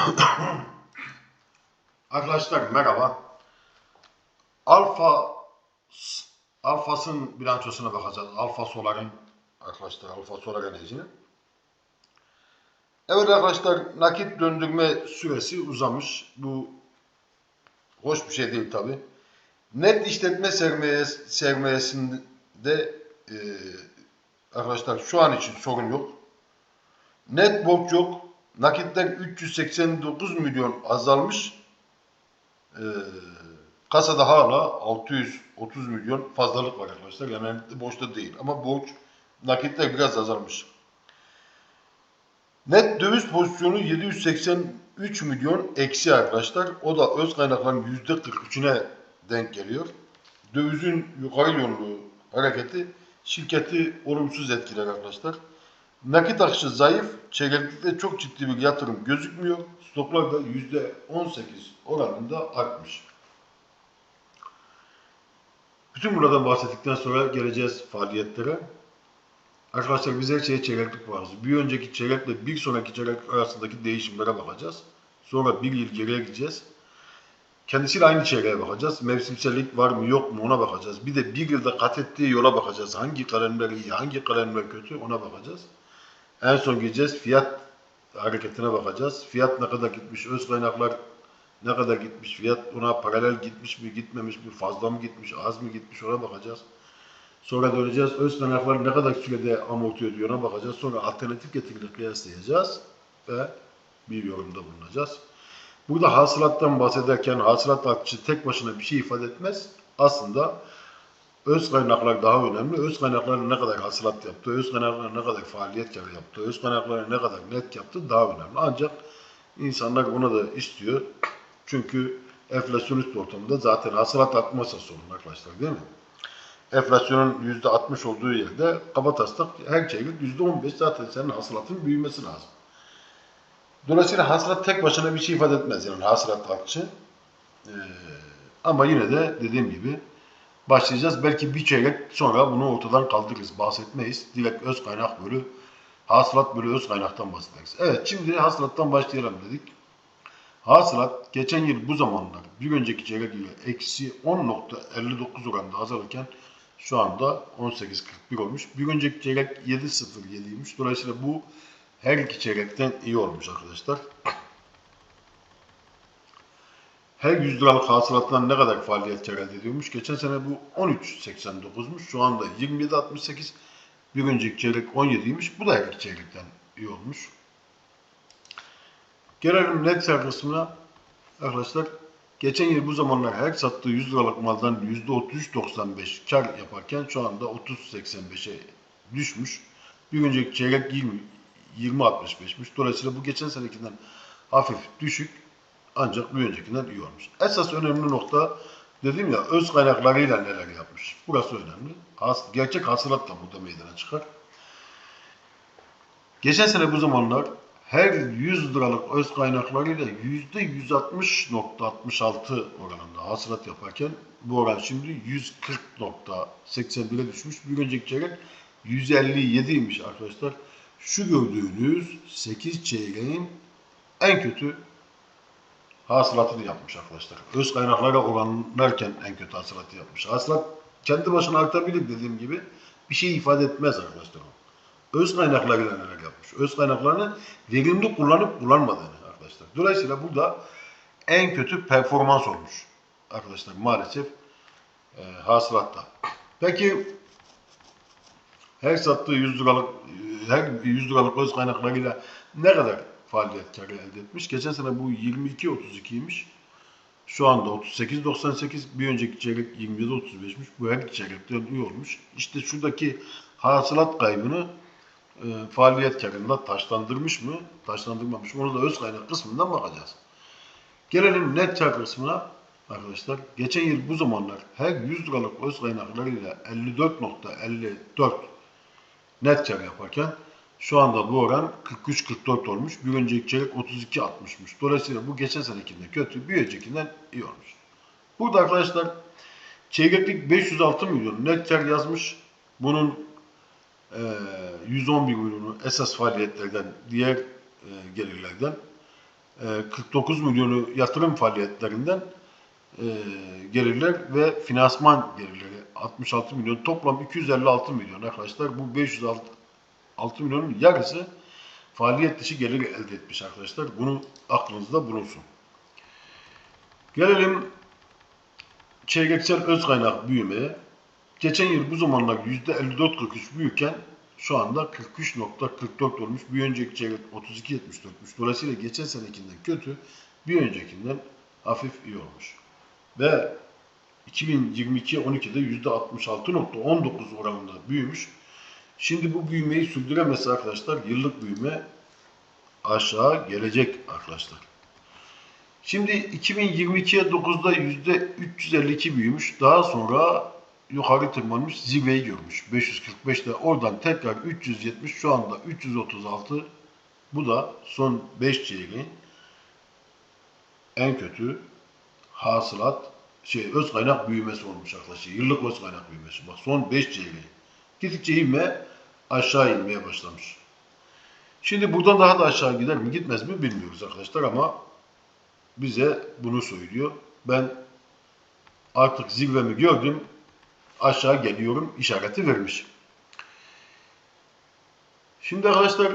Arkadaşlar merhaba. Alfa Alfas'ın bilançosuna bakacağız. Alfa Solar'ın arkadaşlar Alfa Solar Enerji'nin. Evet arkadaşlar nakit döndürme süresi uzamış. Bu hoş bir şey değil tabi. Net işletme sermayesi, sermayesinde e, arkadaşlar şu an için sorun yok. Net borç yok. Nakitler 389 milyon azalmış. Ee, kasada hala 630 milyon fazlalık var arkadaşlar. Yani boşta değil. Ama borç nakitler biraz azalmış. Net döviz pozisyonu 783 milyon eksi arkadaşlar. O da öz kaynakların %43'üne denk geliyor. Dövizin yukarı yönlü hareketi şirketi olumsuz etkiler arkadaşlar. Nakit akışı zayıf, çeyreklikte çok ciddi bir yatırım gözükmüyor. Stoklar da %18 oranında artmış. Bütün buradan bahsettikten sonra geleceğiz faaliyetlere. Arkadaşlar biz her şeye çeyreklik varız. Bir önceki çeyrekle bir sonraki çeyrek arasındaki değişimlere bakacağız. Sonra bir yıl geriye gideceğiz. Kendisiyle aynı çeyreğe bakacağız. Mevsimsellik var mı yok mu ona bakacağız. Bir de bir yılda kat ettiği yola bakacağız. Hangi kalemler iyi, hangi kalemler kötü ona bakacağız. En son gideceğiz fiyat hareketine bakacağız. Fiyat ne kadar gitmiş, öz kaynaklar ne kadar gitmiş, fiyat ona paralel gitmiş mi, gitmemiş mi, fazla mı gitmiş, az mı gitmiş ona bakacağız. Sonra döneceğiz, öz kaynaklar ne kadar sürede amorti ediyor ona bakacağız. Sonra alternatif getirileri kıyaslayacağız ve bir yorumda bulunacağız. Burada hasılattan bahsederken hasılat artışı tek başına bir şey ifade etmez. Aslında öz kaynaklar daha önemli. Öz kaynaklar ne kadar hasılat yaptı, öz kaynaklar ne kadar faaliyet karı yaptı, öz kaynaklar ne kadar net yaptı daha önemli. Ancak insanlar onu da istiyor. Çünkü enflasyonist ortamda zaten hasılat artmazsa sorun arkadaşlar değil mi? Enflasyonun %60 olduğu yerde kabataslak her çeyrek %15 zaten senin hasılatın büyümesi lazım. Dolayısıyla hasılat tek başına bir şey ifade etmez yani hasılat artışı. Ee, ama yine de dediğim gibi başlayacağız. Belki bir çeyrek sonra bunu ortadan kaldırırız. Bahsetmeyiz. Direkt öz kaynak bölü hasılat bölü öz kaynaktan bahsederiz. Evet şimdi hasılattan başlayalım dedik. Hasılat geçen yıl bu zamanlar bir önceki çeyrek ile eksi 10.59 oranında azalırken şu anda 18.41 olmuş. Bir önceki çeyrek 7.07'ymiş. Dolayısıyla bu her iki çeyrekten iyi olmuş arkadaşlar. Her 100 liralık hasılattan ne kadar faaliyet kar elde ediyormuş? Geçen sene bu 13.89'muş. Şu anda 27.68. Bir önceki çeyrek 17'ymiş. Bu da her çeyrekten iyi olmuş. Gelelim net kar kısmına. Arkadaşlar geçen yıl bu zamanlar her sattığı 100 liralık maldan %33.95 kar yaparken şu anda 30.85'e düşmüş. Bir önceki çeyrek 20 20.65'miş. Dolayısıyla bu geçen senekinden hafif düşük ancak bir öncekinden iyi olmuş. Esas önemli nokta dedim ya öz kaynaklarıyla neler yapmış. Burası önemli. Has, gerçek hasılat da burada meydana çıkar. Geçen sene bu zamanlar her 100 liralık öz kaynaklarıyla %160.66 oranında hasılat yaparken bu oran şimdi 140.81'e düşmüş. Bir önceki çeyrek 157'ymiş arkadaşlar. Şu gördüğünüz 8 çeyreğin en kötü hasılatını yapmış arkadaşlar. Öz kaynaklara oranlarken en kötü hasılatı yapmış. Hasılat kendi başına artabilir dediğim gibi bir şey ifade etmez arkadaşlar. Öz kaynaklarıyla neler yapmış. Öz kaynaklarını verimli kullanıp kullanmadığını arkadaşlar. Dolayısıyla burada en kötü performans olmuş arkadaşlar maalesef e, hasılatta. Peki her sattığı 100 liralık her 100 liralık öz kaynaklarıyla ne kadar faaliyet karı elde etmiş? Geçen sene bu 22.32'ymiş. Şu anda 38.98. Bir önceki çeyrek 27.35'miş. Bu her iki çeyrekten iyi olmuş. İşte şuradaki hasılat kaybını e, faaliyet karında taşlandırmış mı? Taşlandırmamış mı? Onu da öz kaynak kısmından bakacağız. Gelelim net kar kısmına arkadaşlar. Geçen yıl bu zamanlar her 100 liralık öz kaynaklarıyla 54.54 net kar yaparken şu anda bu oran 43-44 olmuş. Bir önceki çeyrek 32-60'mış. Dolayısıyla bu geçen senekinden kötü, bir öncekinden iyi olmuş. Burada arkadaşlar çeyreklik 506 milyon net kar yazmış. Bunun e, 111 milyonu esas faaliyetlerden, diğer e, gelirlerden. e, 49 milyonu yatırım faaliyetlerinden e, gelirler ve finansman gelirleri 66 milyon toplam 256 milyon arkadaşlar bu 506 6 milyonun yarısı faaliyet dışı gelir elde etmiş arkadaşlar. Bunu aklınızda bulunsun. Gelelim çeyreksel öz kaynak büyümeye. Geçen yıl bu zamanlar %54-43 büyürken şu anda 43.44 olmuş. Bir önceki çeyrek 32.74'müş. Dolayısıyla geçen senekinden kötü, bir öncekinden hafif iyi olmuş. Ve 2022-12'de %66.19 oranında büyümüş. Şimdi bu büyümeyi sürdüremezse arkadaşlar yıllık büyüme aşağı gelecek arkadaşlar. Şimdi 2022'ye 9'da %352 büyümüş. Daha sonra yukarı tırmanmış, zirveyi görmüş. 545'te oradan tekrar 370, şu anda 336. Bu da son 5 çeyreğin en kötü hasılat, şey öz kaynak büyümesi olmuş arkadaşlar. Yıllık öz kaynak büyümesi. Bak son 5 çeyreği. Gittikçe inme aşağı inmeye başlamış. Şimdi buradan daha da aşağı gider mi gitmez mi bilmiyoruz arkadaşlar ama bize bunu söylüyor. Ben artık zirvemi gördüm aşağı geliyorum işareti vermiş. Şimdi arkadaşlar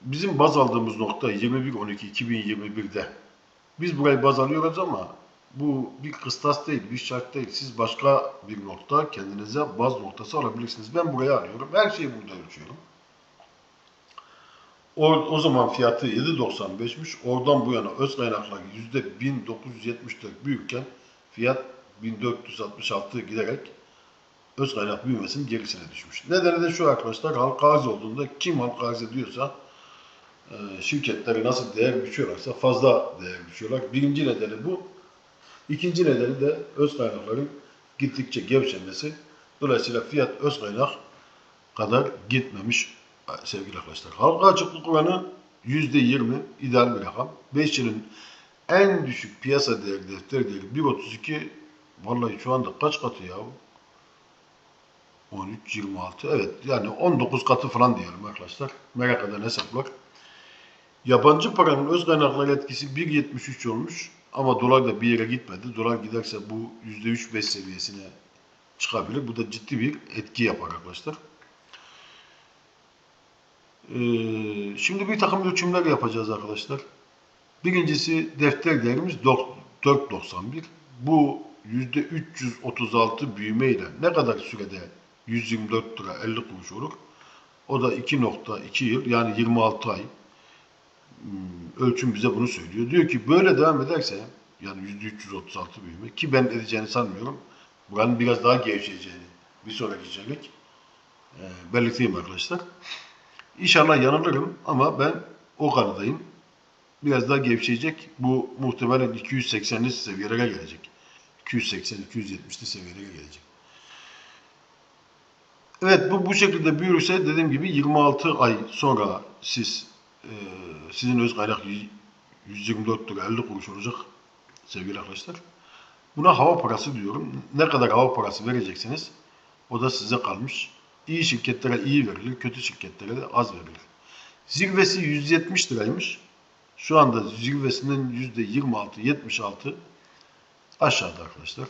bizim baz aldığımız nokta 21.12.2021'de. Biz burayı baz alıyoruz ama bu bir kıstas değil, bir şart değil. Siz başka bir nokta kendinize baz noktası alabilirsiniz. Ben buraya alıyorum. Her şeyi burada ölçüyorum. O, o zaman fiyatı 7.95'miş. Oradan bu yana öz kaynaklar %1974 büyürken fiyat 1466 giderek öz kaynak büyümesinin gerisine düşmüş. Nedeni de şu arkadaşlar halka arz olduğunda kim halka arz ediyorsa e, şirketleri nasıl değer biçiyorlarsa fazla değer biçiyorlar. Birinci nedeni bu. İkinci nedeni de öz kaynakların gittikçe gevşemesi. Dolayısıyla fiyat öz kaynak kadar gitmemiş sevgili arkadaşlar. Halka açıklık oranı %20 ideal bir rakam. 5 yılın en düşük piyasa değeri defter değeri 1.32 vallahi şu anda kaç katı ya? 13, 26 evet yani 19 katı falan diyelim arkadaşlar. Merak eden hesaplar. Yabancı paranın öz kaynakları etkisi 1.73 olmuş ama dolar da bir yere gitmedi. Dolar giderse bu %3-5 seviyesine çıkabilir. Bu da ciddi bir etki yapar arkadaşlar. Ee, şimdi bir takım ölçümler yapacağız arkadaşlar. Birincisi defter değerimiz 4.91. Bu %336 büyüme ile ne kadar sürede 124 lira 50 kuruş olur? O da 2.2 yıl yani 26 ay. Hmm, Ölçüm bize bunu söylüyor. Diyor ki böyle devam ederse yani %336 büyüme ki ben edeceğini sanmıyorum. Buranın biraz daha gevşeyeceğini bir sonraki çeyrek e, belirteyim arkadaşlar. İnşallah yanılırım ama ben o kanadayım. Biraz daha gevşeyecek. Bu muhtemelen 280'li seviyelere gelecek. 280-270'li seviyelere gelecek. Evet bu bu şekilde büyürse dediğim gibi 26 ay sonra siz e, sizin öz kaynak 124 lira 50 kuruş olacak sevgili arkadaşlar. Buna hava parası diyorum. Ne kadar hava parası vereceksiniz o da size kalmış. İyi şirketlere iyi verilir, kötü şirketlere de az verilir. Zirvesi 170 liraymış. Şu anda zirvesinin %26-76 aşağıda arkadaşlar.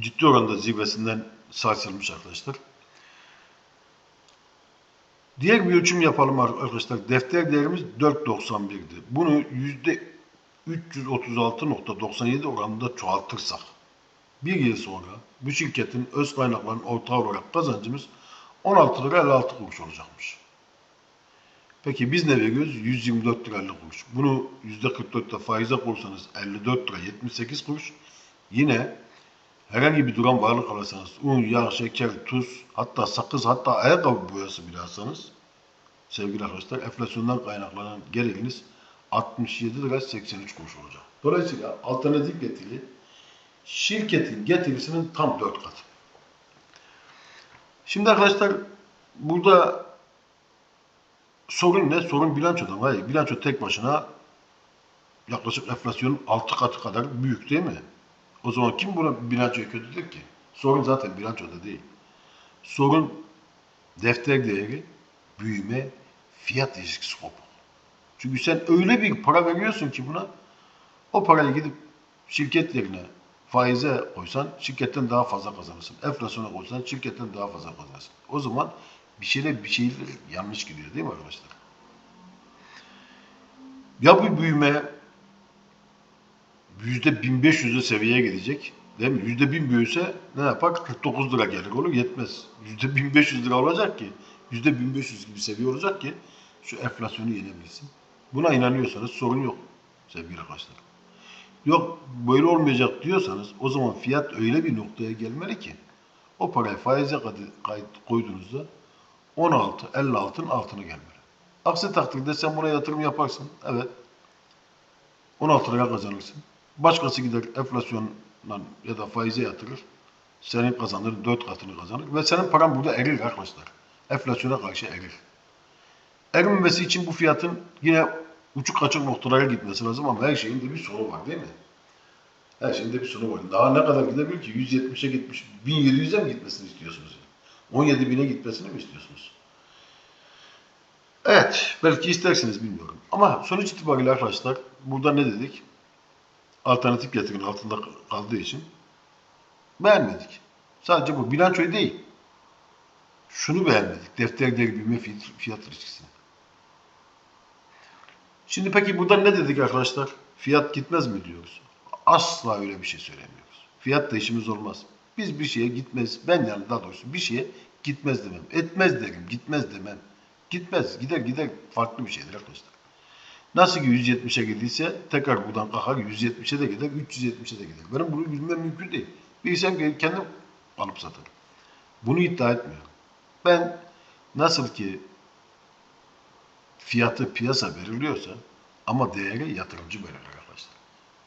Ciddi oranda zirvesinden sarsılmış arkadaşlar. Diğer bir ölçüm yapalım arkadaşlar. Defter değerimiz 4.91'di. Bunu %336.97 oranında çoğaltırsak bir yıl sonra bu şirketin öz kaynakların ortağı olarak kazancımız 16 lira 56 kuruş olacakmış. Peki biz ne veriyoruz? 124 lira 50 kuruş. Bunu %44'te faize koysanız 54 lira 78 kuruş. Yine herhangi bir duran varlık alırsanız un, yağ, şeker, tuz, hatta sakız, hatta ayakkabı boyası bile sevgili arkadaşlar enflasyondan kaynaklanan geliriniz 67 lira 83 kuruş olacak. Dolayısıyla alternatif getiri şirketin getirisinin tam 4 katı. Şimdi arkadaşlar burada sorun ne? Sorun bilançodan. Hayır, bilanço tek başına yaklaşık enflasyonun 6 katı kadar büyük değil mi? O zaman kim buna bilançoya kötüdür ki? Sorun zaten bilançoda değil. Sorun defter değeri, büyüme, fiyat ilişkisi kopuk. Çünkü sen öyle bir para veriyorsun ki buna o parayı gidip şirket yerine faize koysan şirketten daha fazla kazanırsın. Enflasyona koysan şirketten daha fazla kazanırsın. O zaman bir şeyler bir şeyler yanlış gidiyor değil mi arkadaşlar? Ya bu büyüme 1500'e seviyeye gelecek. Değil mi? Yüzde 1000 büyüse ne yapar? 49 lira gelir olur yetmez. Yüzde 1500 lira olacak ki yüzde 1500 gibi seviye olacak ki şu enflasyonu yenebilsin. Buna inanıyorsanız sorun yok sevgili arkadaşlar. Yok böyle olmayacak diyorsanız o zaman fiyat öyle bir noktaya gelmeli ki o parayı faize kayıt koyduğunuzda 16, 56'ın altına gelmeli. Aksi takdirde sen buna yatırım yaparsın. Evet. 16 lira kazanırsın. Başkası gider enflasyonla ya da faize yatırır. Senin kazandığın 4 katını kazanır. Ve senin paran burada erir arkadaşlar. Enflasyona karşı erir. Erimemesi için bu fiyatın yine uçuk kaçık noktalara gitmesi lazım ama her şeyin de bir sonu var değil mi? Her şeyin de bir sonu var. Daha ne kadar gidebilir ki? 170'e gitmiş, 1700'e mi gitmesini istiyorsunuz? 17 bine gitmesini mi istiyorsunuz? Evet, belki istersiniz bilmiyorum. Ama sonuç itibariyle arkadaşlar burada ne dedik? Alternatif getirin altında kaldığı için beğenmedik. Sadece bu bilançoyu değil. Şunu beğenmedik. Defter değeri büyüme fiyat, ilişkisini. Şimdi peki burada ne dedik arkadaşlar? Fiyat gitmez mi diyoruz? Asla öyle bir şey söylemiyoruz. Fiyat değişimiz olmaz. Biz bir şeye gitmez, ben yani daha doğrusu bir şeye gitmez demem. Etmez derim, gitmez demem. Gitmez, gider gider farklı bir şeydir arkadaşlar. Nasıl ki 170'e gidiyse tekrar buradan kalkar 170'e de gider, 370'e de gider. Benim bunu bilmem mümkün değil. Bilsem ki kendim alıp satarım. Bunu iddia etmiyorum. Ben nasıl ki fiyatı piyasa veriliyorsa ama değeri yatırımcı belirler arkadaşlar.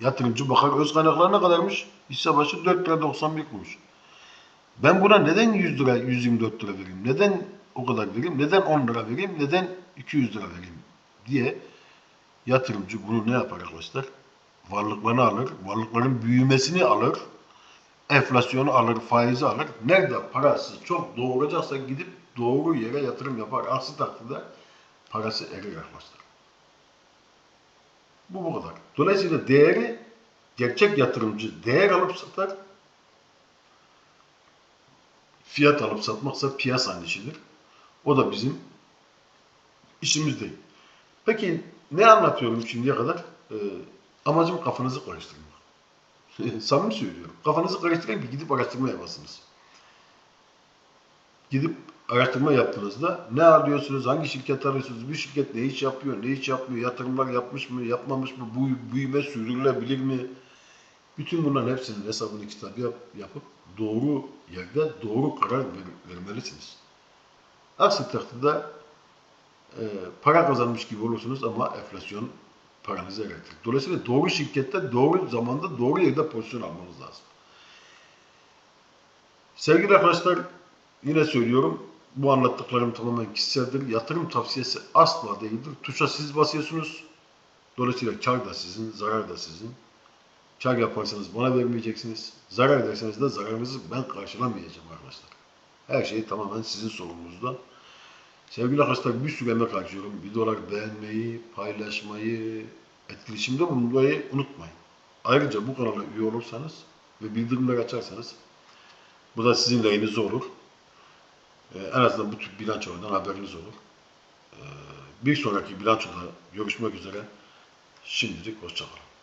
Yatırımcı bakar öz kaynakları ne kadarmış? Hisse başı 4 lira 91 kuruş. Ben buna neden 100 lira 124 lira vereyim? Neden o kadar vereyim? Neden 10 lira vereyim? Neden 200 lira vereyim? diye yatırımcı bunu ne yapar arkadaşlar? Varlıklarını alır, varlıkların büyümesini alır, enflasyonu alır, faizi alır. Nerede parası çok doğuracaksa gidip doğru yere yatırım yapar. Aksi takdirde parası erir arkadaşlar. Bu bu kadar. Dolayısıyla değeri gerçek yatırımcı değer alıp satar. Fiyat alıp satmaksa piyasanın işidir. O da bizim işimiz değil. Peki ne anlatıyorum şimdiye kadar? Ee, amacım kafanızı karıştırmak. Samimi söylüyorum. Kafanızı karıştırın ki gidip araştırma yapasınız. Gidip araştırma yaptığınızda ne arıyorsunuz, hangi şirket arıyorsunuz, bu şirket ne iş yapıyor, ne iş yapmıyor, yatırımlar yapmış mı, yapmamış mı, bu büyüme sürdürülebilir mi? Bütün bunların hepsinin hesabını kitap yap, yapıp doğru yerde doğru karar ver, vermelisiniz. Aksi takdirde para kazanmış gibi olursunuz ama enflasyon paranızı erektir. Dolayısıyla doğru şirkette doğru zamanda doğru yerde pozisyon almanız lazım. Sevgili arkadaşlar yine söylüyorum bu anlattıklarım tamamen kişiseldir. Yatırım tavsiyesi asla değildir. Tuşa siz basıyorsunuz. Dolayısıyla kar da sizin, zarar da sizin. Kar yaparsanız bana vermeyeceksiniz. Zarar ederseniz de zararınızı ben karşılamayacağım arkadaşlar. Her şey tamamen sizin sorumlunuzda. Sevgili arkadaşlar bir sürü emek harcıyorum. Videolar beğenmeyi, paylaşmayı, etkileşimde bulunmayı unutmayın. Ayrıca bu kanala üye olursanız ve bildirimleri açarsanız bu da sizin lehinize olur. Ee, en azından bu tür bilançolardan haberiniz olur. Ee, bir sonraki bilançoda görüşmek üzere. Şimdilik hoşçakalın.